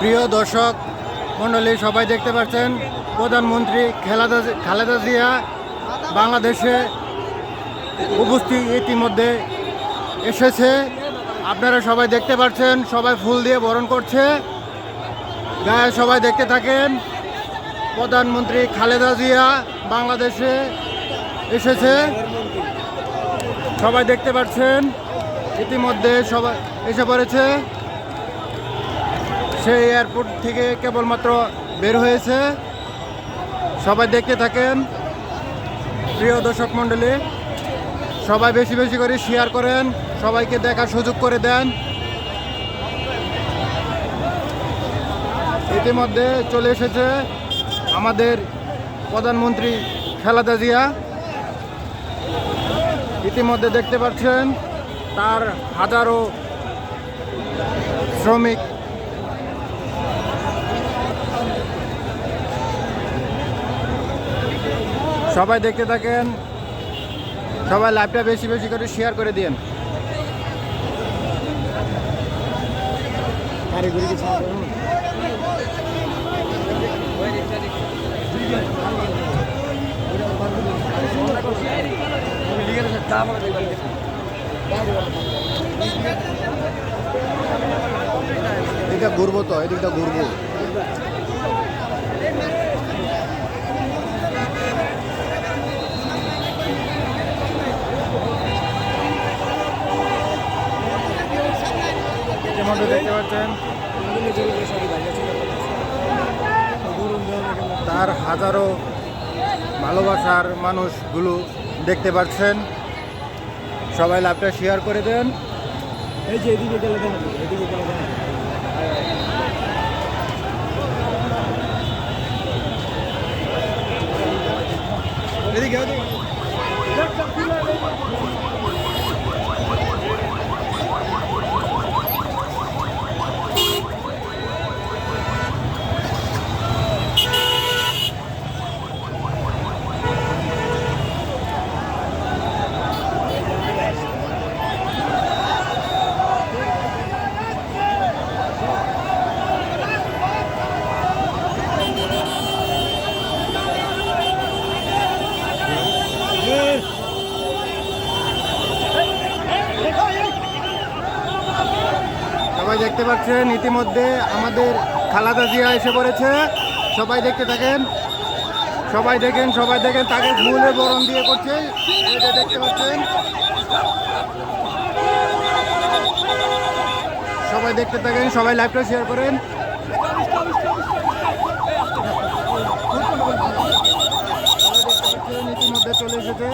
প্রিয় দর্শক, মণ্ডলী, সবাই দেখতে পাচ্ছেন, প্রধানমন্ত্রী খেলাদা, খালেদা জিয়া বাংলাদেশে উপস্থিত ইতিমধ্যে এসেছে। আপনারা সবাই দেখতে পাচ্ছেন, সবাই ফুল দিয়ে বরণ করছে। সবাই দেখতে থাকেন। প্রধানমন্ত্রী খালেদা জিয়া বাংলাদেশে এসেছে। সবাই দেখতে পাচ্ছেন, ইতিমধ্যে সবাই এসে পড়েছে। সেই এয়ারপোর্ট থেকে কেবলমাত্র বের হয়েছে। সবাই দেখতে থাকেন। প্রিয় দর্শক মণ্ডলী, সবাই বেশি বেশি করে শেয়ার করেন। সবাইকে দেখার সুযোগ করে দেন। ইতিমধ্যে চলে এসেছে আমাদের প্রধানমন্ত্রী খালেদা জিয়া। ইতিমধ্যে দেখতে পাচ্ছেন তার হাজারো শ্রমিক। সবাই দেখতে থাকেন, সবাই লাইভটা বেশি বেশি করে শেয়ার করে দিন এদিকটা ঘুরবো তো এদিকটা ঘুরবো। দেখতে পাচ্ছেন? তার হাজারো ভালোবাসার মানুষগুলো দেখতে পাচ্ছেন। সবাই লাভটা শেয়ার করে দেন। এই যে এদিকে গেলে এদিকে গেলে এদিকে। সবাই দেখতে পাচ্ছেন, ইতিমধ্যে আমাদের খালাদা জিয়া এসে পড়েছে। সবাই দেখতে থাকেন, সবাই দেখেন সবাই দেখেন, তাকে ঝুলে বরণ দিয়ে করছে। দেখতে পাচ্ছেন। সবাই দেখতে থাকেন, সবাই লাইভটা শেয়ার করেন। ইতিমধ্যে চলে এসেছে।